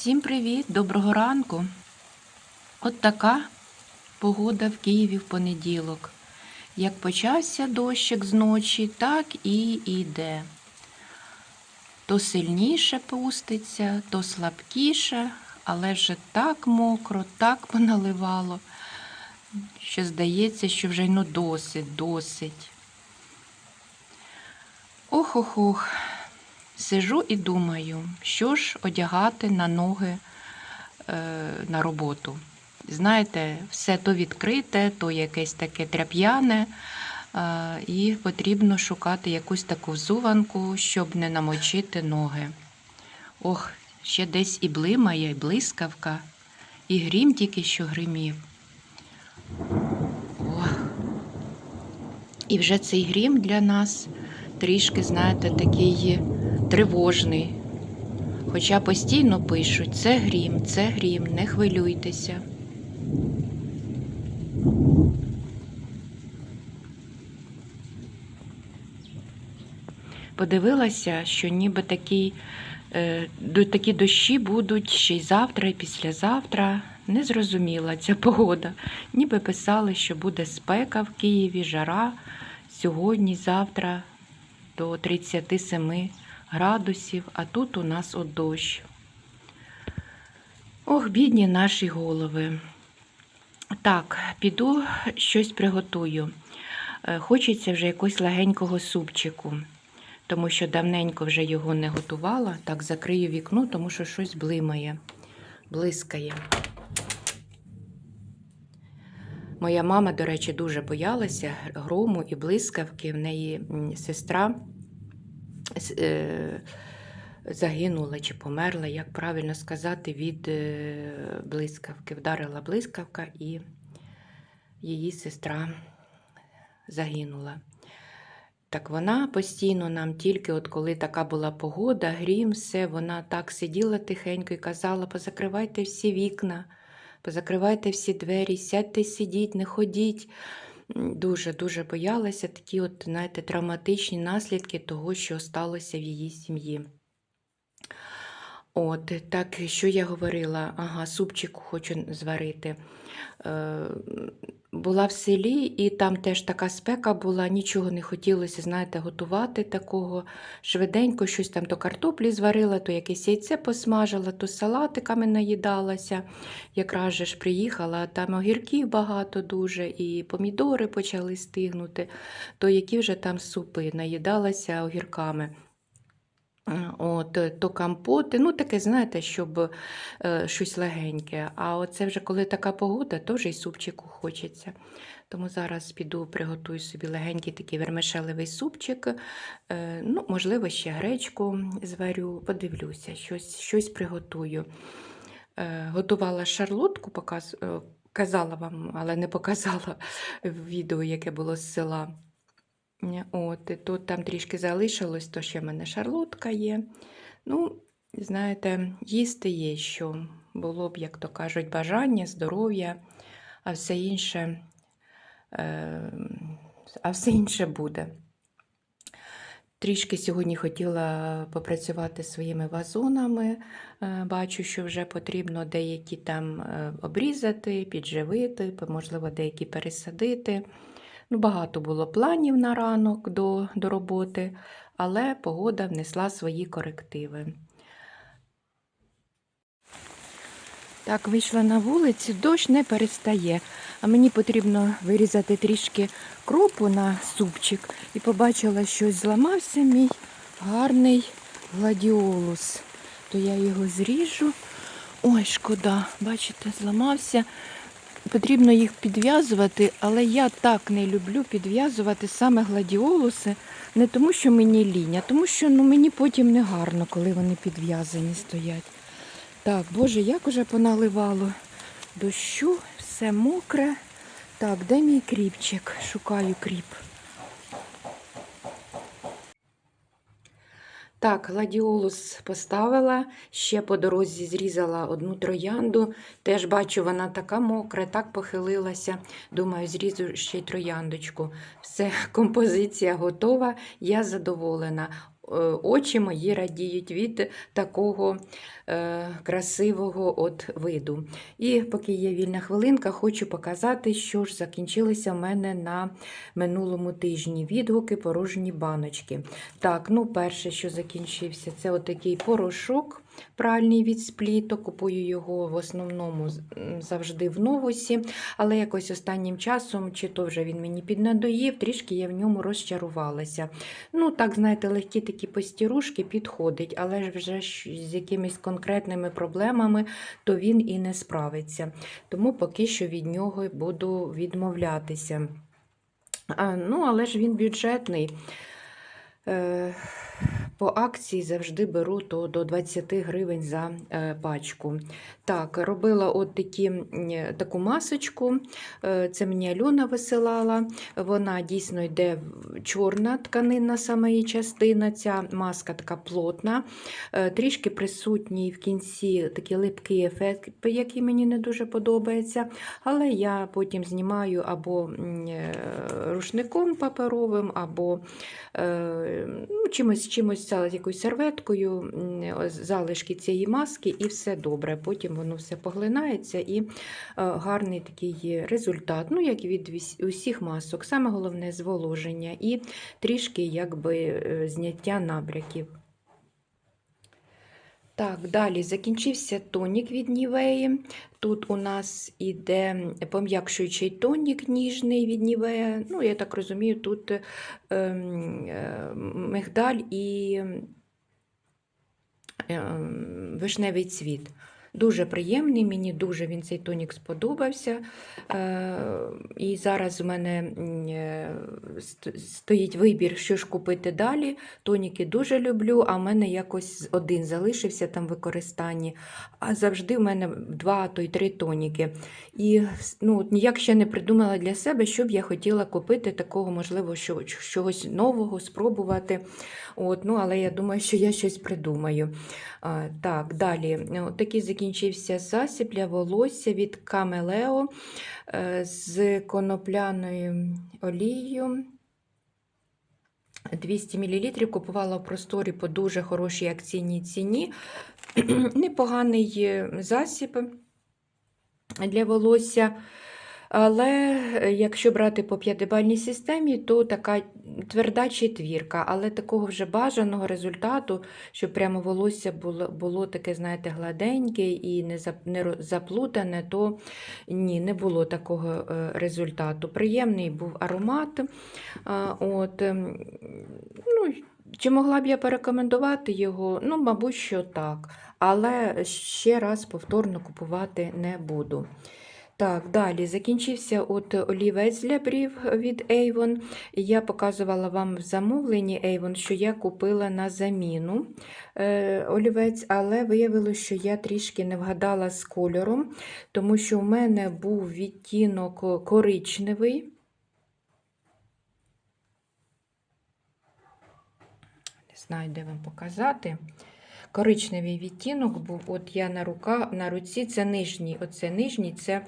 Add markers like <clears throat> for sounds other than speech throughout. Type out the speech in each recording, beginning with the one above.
Всім привіт, доброго ранку. От така погода в Києві в понеділок. Як почався дощик з ночі, так і йде. То сильніше пуститься, то слабкіше, але вже так мокро, так поналивало, що здається, що вже ну досить, досить. Ох-ох-ох. Сижу і думаю, що ж одягати на ноги е, на роботу. Знаєте, все то відкрите, то якесь таке тряп'яне, е, і потрібно шукати якусь таку взуванку, щоб не намочити ноги. Ох, ще десь і блимає, і блискавка, і грім тільки що гримів. Ох. І вже цей грім для нас трішки, знаєте, такий тривожний. Хоча постійно пишуть, це грім, це грім, не хвилюйтеся. Подивилася, що ніби такі, е, такі дощі будуть ще й завтра, і післязавтра. Не зрозуміла ця погода. Ніби писали, що буде спека в Києві, жара сьогодні, завтра до 37 градусів, а тут у нас от дощ. Ох, бідні наші голови. Так, піду щось приготую. Е, Хочеться вже якогось легенького супчику, тому що давненько вже його не готувала. Так, закрию вікно, тому що щось блимає, блискає. Моя мама, до речі, дуже боялася грому і блискавки. В неї сестра загинула чи померла, як правильно сказати, від е, блискавки. Вдарила блискавка і її сестра загинула. Так вона постійно нам тільки, от коли така була погода, грім, все, вона так сиділа тихенько і казала: позакривайте всі вікна, позакривайте всі двері, сядьте, сидіть, не ходіть. Дуже-дуже боялася такі, от, знаєте, травматичні наслідки того, що сталося в її сім'ї. От, так, що я говорила? Ага, супчику хочу зварити. Е, була в селі, і там теж така спека була, нічого не хотілося, знаєте, готувати такого швиденько, щось там то картоплі зварила, то якесь яйце посмажила, то салатиками наїдалася. Якраз же ж приїхала, там огірків багато дуже, і помідори почали стигнути, то які вже там супи, наїдалася огірками. От, е, то компоти, ну таке, знаєте, щоб е, щось легеньке. А оце вже коли така погода, то вже й супчику хочеться. Тому зараз піду приготую собі легенький такий вермишелевий супчик. Е, ну, можливо, ще гречку зварю, подивлюся, щось, щось приготую. Е, готувала шарлотку, показ, е, казала вам, але не показала в <laughs> відео, яке було з села. От, і тут там трішки залишилось, то ще в мене шарлотка є. Ну, знаєте, їсти є що. Було б, як то кажуть, бажання, здоров'я, а все інше, е, а все інше буде. Трішки сьогодні хотіла попрацювати своїми вазонами. Е, Бачу, що вже потрібно деякі там е, обрізати, підживити, можливо, деякі пересадити. Ну, багато було планів на ранок до, до роботи, але погода внесла свої корективи. Так, вийшла на вулицю, дощ не перестає, а мені потрібно вирізати трішки кропу на супчик і побачила, що зламався мій гарний гладіолус. То я його зріжу. Ой, шкода, бачите, зламався. Потрібно їх підв'язувати, але я так не люблю підв'язувати саме гладіолуси, не тому, що мені лінь, а тому що ну, мені потім не гарно, коли вони підв'язані стоять. Так, Боже, як уже поналивало дощу, все мокре. Так, де мій кріпчик? Шукаю кріп. Так, гладіолус поставила, ще по дорозі зрізала одну троянду. Теж бачу, вона така мокра, так похилилася. Думаю, зрізу ще й трояндочку. Все, <laughs> композиція готова, я задоволена. Очі мої радіють від такого е, красивого от виду. І поки є вільна хвилинка, хочу показати, що ж закінчилося в мене на минулому тижні. Відгуки порожні баночки. Так, ну перше, що закінчився, це отакий порошок пральний від спліто. Купую його в основному завжди в новусі, але якось останнім часом, чи то вже він мені піднадоїв, трішки я в ньому розчарувалася. Ну, так, знаєте, легкі такі постірушки підходить, але ж вже з якимись конкретними проблемами, то він і не справиться. Тому поки що від нього буду відмовлятися. А, ну, але ж він бюджетний. Е, по акції завжди беру то до 20 гривень за е, пачку. Так, робила от такі, таку масочку. Е, це мені Альона висилала. Вона дійсно йде чорна тканинна саме її частина. Ця маска така плотна. Е, Трішки присутній в кінці такий липкий ефект, який мені не дуже подобається. Але я потім знімаю або рушником паперовим, або ну, чимось, чимось ця- якоюсь серветкою, залишки цієї маски, і все добре. Потім воно все поглинається і е, гарний такий результат. Ну, як від усіх масок. Саме головне зволоження і трішки якби е, зняття набряків. Так, далі закінчився тонік від Нівеї. Тут у нас іде пом'якшуючий тонік ніжний від Нівея. Ну, я так розумію, тут е, е, мигдаль і е, вишневий цвіт. Дуже приємний, мені дуже він цей тонік сподобався. Е, і зараз у мене е, стоїть вибір, що ж купити далі. Тоніки дуже люблю, а в мене якось один залишився там в використанні. А завжди в мене два, то й три тоніки. І ну, ніяк ще не придумала для себе, що б я хотіла купити такого, можливо, що, чогось нового, спробувати. От, ну, але я думаю, що я щось придумаю. Так, далі. Такий закінчився засіб для волосся від Камелео е, з конопляною олією. 200 мл купувала в просторі по дуже хорошій акційній ціні. <clears throat> Непоганий е, засіб для волосся. Але е, якщо брати по п'ятибальній системі, то така тверда четвірка, але такого вже бажаного результату, щоб прямо волосся було, було таке, знаєте, гладеньке і не не заплутане, то ні, не було такого е, результату. Приємний був аромат. От, ем, ну, чи могла б я порекомендувати його? Ну, мабуть, що так. Але ще раз повторно купувати не буду. Так, далі закінчився от олівець для брів від Avon. Я показувала вам в замовленні Avon, що я купила на заміну е, олівець, але виявилося, що я трішки не вгадала з кольором, тому що в мене був відтінок коричневий. Не знаю, де вам показати. Коричневий відтінок був, от я на рука, на руці, це нижній, оце нижній, це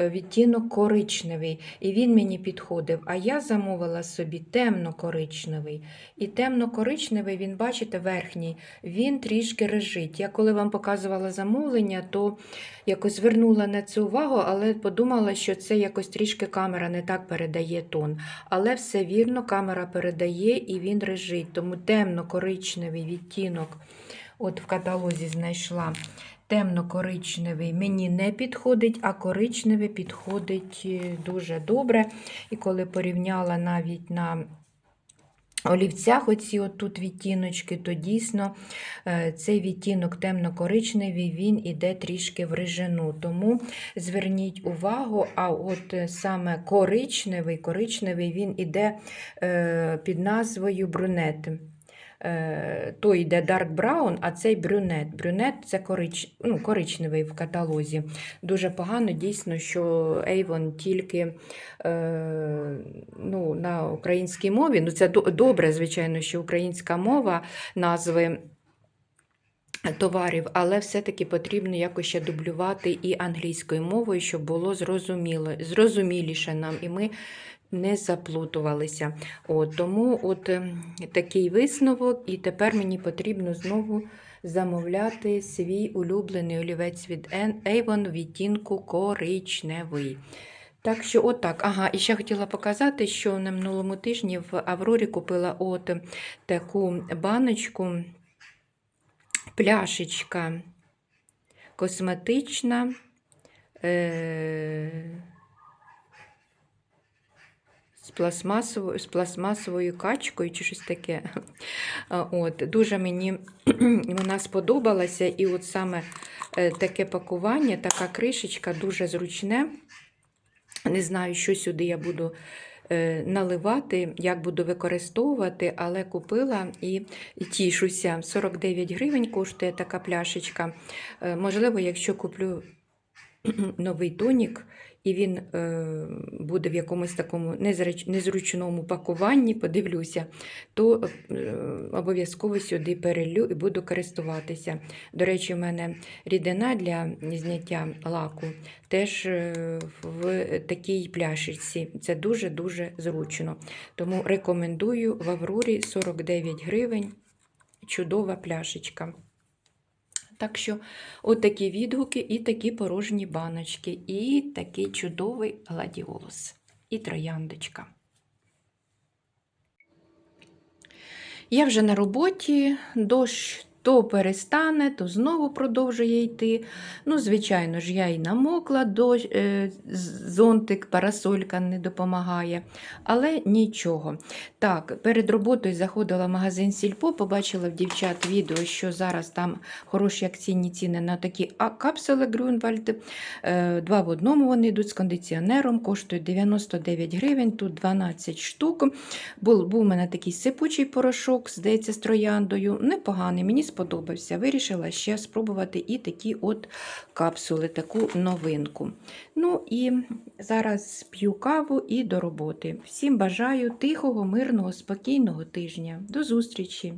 е, відтінок коричневий. І він мені підходив. А я замовила собі темно-коричневий. І темно-коричневий, він, бачите, верхній, він трішки режить. Я коли вам показувала замовлення, то якось звернула на це увагу, але подумала, що це якось трішки камера не так передає тон. Але все вірно, камера передає і він режить. Тому темно-коричневий відтінок. От в каталозі знайшла темно-коричневий мені не підходить, а коричневий підходить е, дуже добре. І коли порівняла навіть на олівцях оці от тут відтіночки, то дійсно е, цей відтінок темно-коричневий, він іде трішки в рижину. Тому зверніть увагу, а от е, саме коричневий, коричневий він іде під назвою брюнет. Е, той йде Dark Brown, а цей брюнет. Брюнет це корич... ну, коричневий в каталозі. Дуже погано, дійсно, що Avon тільки е, ну, на українській мові. Ну, це добре, звичайно, що українська мова назви. Товарів, але все-таки потрібно якось ще дублювати і англійською мовою, щоб було зрозуміло, зрозуміліше нам. І ми не заплутувалися. От, тому от ем, такий висновок, і тепер мені потрібно знову замовляти свій улюблений олівець від Avon відтінку коричневий. Так що, отак. Ага, і ще хотіла показати, що на минулому тижні в Аврорі купила от таку баночку, пляшечка косметична. Е- з пластмасовою, з пластмасовою качкою чи щось таке. От, дуже мені <clears throat> вона сподобалася. І от саме е, таке пакування, така кришечка дуже зручне. Не знаю, що сюди я буду е, наливати, як буду використовувати, але купила і, тішуся. 49 гривень коштує така пляшечка. Е, Можливо, якщо куплю <clears throat> новий тонік, і він е, буде в якомусь такому незручному пакуванні, подивлюся, то е, обов'язково сюди перелю і буду користуватися. До речі, в мене рідина для зняття лаку теж е, в такій пляшечці. Це дуже-дуже зручно. Тому рекомендую в Аврорі 49 гривень. Чудова пляшечка. Так що, от відгуки, і такі порожні баночки, і такий чудовий гладіолус, і трояндочка. Я вже на роботі, дощ то перестане, то знову продовжує йти. Ну, звичайно ж, я і намокла, дощ, е, зонтик, парасолька не допомагає, але нічого. Так, перед роботою заходила в магазин Сільпо, побачила в дівчат відео, що зараз там хороші акційні ціни на такі капсули Грюнвальд. Е, Два в одному вони йдуть з кондиціонером, коштують 99 гривень, тут 12 штук. Був, був у мене такий сипучий порошок, здається, з трояндою. Непоганий, мені сподобався. Вирішила ще спробувати і такі от капсули, таку новинку. Ну і зараз п'ю каву і до роботи. Всім бажаю тихого, мирного, спокійного тижня. До зустрічі!